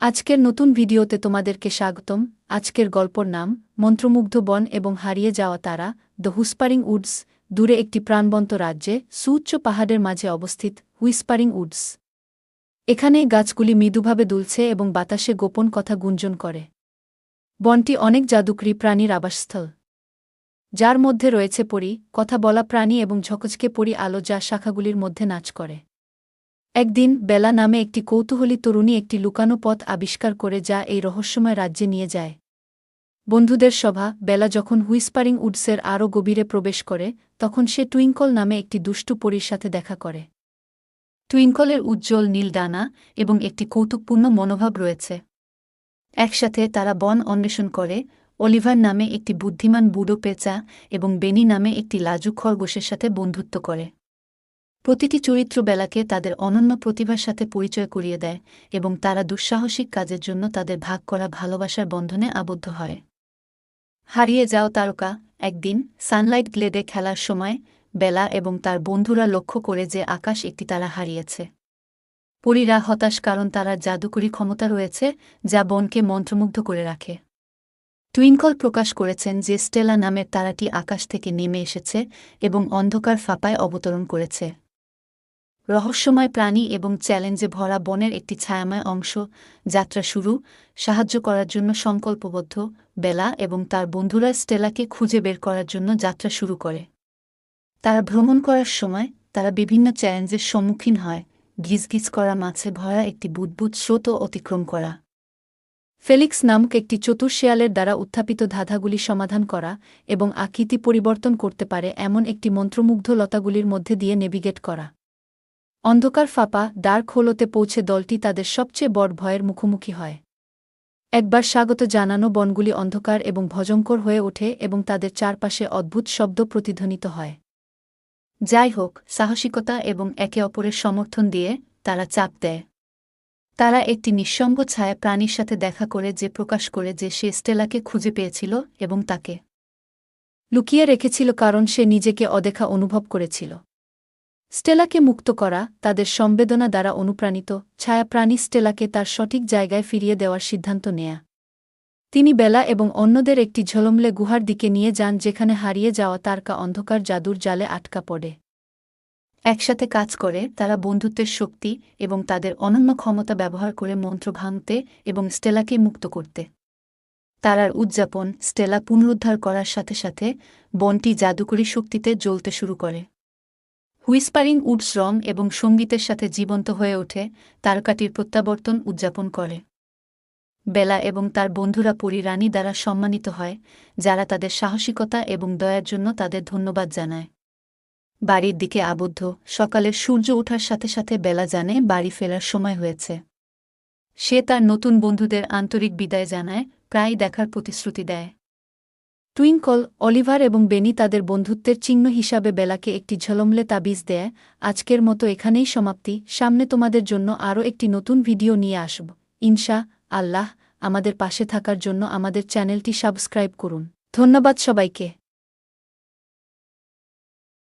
আজকের নতুন ভিডিওতে তোমাদেরকে স্বাগতম। আজকের গল্পর নাম, মন্ত্রমুগ্ধ বন এবং হারিয়ে যাওয়া তারা, দ্য হুইসপারিং উডস, দূরে একটি প্রাণবন্ত রাজ্যে, সুউচ্চ পাহাড়ের মাঝে অবস্থিত হুইসপারিং উডস। এখানে গাছগুলি মৃদুভাবে দুলছে এবং বাতাসে গোপন কথা গুঞ্জন করে। বনটি অনেক জাদুকরী প্রাণীর আবাসস্থল। যার মধ্যে রয়েছে পরি, কথা বলা প্রাণী এবং ঝকঝকে পরি আলো যা শাখাগুলির মধ্যে নাচ করে। একদিন বেলা নামে একটি কৌতূহলী তরুণী একটি লুকানো পথ আবিষ্কার করে যা এই রহস্যময় রাজ্যে নিয়ে যায়। বন্ধুদের সভা, বেলা যখন হুইসপারিং উডসের আরও গভীরে প্রবেশ করে, তখন সে টুইঙ্কল নামে একটি দুষ্টু পরীর সাথে দেখা করে। টুইঙ্কলের উজ্জ্বল নীল ডানা এবং একটি কৌতুকপূর্ণ মনোভাব রয়েছে। একসাথে তারা বন অন্বেষণ করে, অলিভার নামে একটি বুদ্ধিমান বুড়ো পেঁচা এবং বেনি নামে একটি লাজুক খরগোশের সাথে বন্ধুত্ব করে। প্রতিটি চরিত্র বেলাকে তাদের অনন্য প্রতিভার সাথে পরিচয় করিয়ে দেয় এবং তারা দুঃসাহসিক কাজের জন্য তাদের ভাগ করা ভালোবাসার বন্ধনে আবদ্ধ হয়। হারিয়ে যাও তারকা, একদিন সানলাইট গ্লেডে খেলার সময়, বেলা এবং তার বন্ধুরা লক্ষ্য করে যে আকাশ একটি তারা হারিয়েছে। পরীরা হতাশ কারণ তারা জাদুকরী ক্ষমতা রয়েছে, যা বনকে মন্ত্রমুগ্ধ করে রাখে। টুইঙ্কল প্রকাশ করেছেন যে স্টেলা নামের তারাটি আকাশ থেকে নেমে এসেছে এবং অন্ধকার ফাঁপায় অবতরণ করেছে। রহস্যময় প্রাণী এবং চ্যালেঞ্জে ভরা বনের একটি ছায়াময় অংশ। যাত্রা শুরু। সাহায্য করার জন্য সংকল্পবদ্ধ বেলা এবং তার বন্ধুরা স্টেলাকে খুঁজে বের করার জন্য যাত্রা শুরু করে। তারা ভ্রমণ করার সময় তারা বিভিন্ন চ্যালেঞ্জের সম্মুখীন হয়। ঘিজঘিজ করা, মাছে ভরা একটি বুদবুদ স্রোত অতিক্রম করা। ফেলিক্স নামক একটি চতুর শেয়ালের দ্বারা উত্থাপিত ধাঁধাগুলি সমাধান করা এবং আকৃতি পরিবর্তন করতে পারে এমন একটি মন্ত্রমুগ্ধ লতাগুলির মধ্যে দিয়ে নেভিগেট করা। অন্ধকার ফাঁপা ডার্ক হোলোতে পৌঁছে দলটি তাদের সবচেয়ে বড় ভয়ের মুখোমুখি হয়। একবার স্বাগত জানানো বনগুলি অন্ধকার এবং ভজঙ্কর হয়ে ওঠে এবং তাদের চারপাশে অদ্ভুত শব্দ প্রতিধ্বনিত হয়। যাই হোক, সাহসিকতা এবং একে অপরের সমর্থন দিয়ে তারা চাপ দেয়। তারা একটি নিঃসঙ্গ ছায়া প্রাণীর সাথে দেখা করে যে প্রকাশ করে যে সে স্টেলাকে খুঁজে পেয়েছিল এবং তাকে লুকিয়ে রেখেছিল কারণ সে নিজেকে অদেখা অনুভব করেছিল। স্টেলাকে মুক্ত করা তাদের সম্বেদনা দ্বারা অনুপ্রাণিত ছায়াপ্রাণী স্টেলাকে তার সঠিক জায়গায় ফিরিয়ে দেওয়ার সিদ্ধান্ত নেয়া। তিনি বেলা এবং অন্যদের একটি ঝলমলে গুহার দিকে নিয়ে যান যেখানে হারিয়ে যাওয়া তারকা অন্ধকার জাদুর জালে আটকা পড়ে। একসাথে কাজ করে তারা বন্ধুত্বের শক্তি এবং তাদের অনন্য ক্ষমতা ব্যবহার করে মন্ত্র ভাঙতে এবং স্টেলাকে মুক্ত করতে। তারার উদযাপন স্টেলা পুনরুদ্ধার করার সাথে সাথে বনটি জাদুকরী শক্তিতে জ্বলতে শুরু করে। হুইসপারিং উডস রং এবং সঙ্গীতের সাথে জীবন্ত হয়ে ওঠে, তারকাটির প্রত্যাবর্তন উদযাপন করে। বেলা এবং তার বন্ধুরা পরিরানী দ্বারা সম্মানিত হয়, যারা তাদের সাহসিকতা এবং দয়ার জন্য তাদের ধন্যবাদ জানায়। বাড়ির দিকে আবদ্ধ, সকালের সূর্য ওঠার সাথে সাথে বেলা জানে বাড়ি ফেরার সময় হয়েছে। সে তার নতুন বন্ধুদের আন্তরিক বিদায় জানায় প্রায় দেখার প্রতিশ্রুতি দেয়। টুইঙ্কল, অলিভার এবং বেনি তাদের বন্ধুত্বের চিহ্ন হিসাবে বেলাকে একটি ঝলমলে তাবিজ দেয়, আজকের মতো এখানেই সমাপ্তি, সামনে তোমাদের জন্য আরও একটি নতুন ভিডিও নিয়ে আসব। ইনশা আল্লাহ, আমাদের পাশে থাকার জন্য আমাদের চ্যানেলটি সাবস্ক্রাইব করুন। ধন্যবাদ সবাইকে।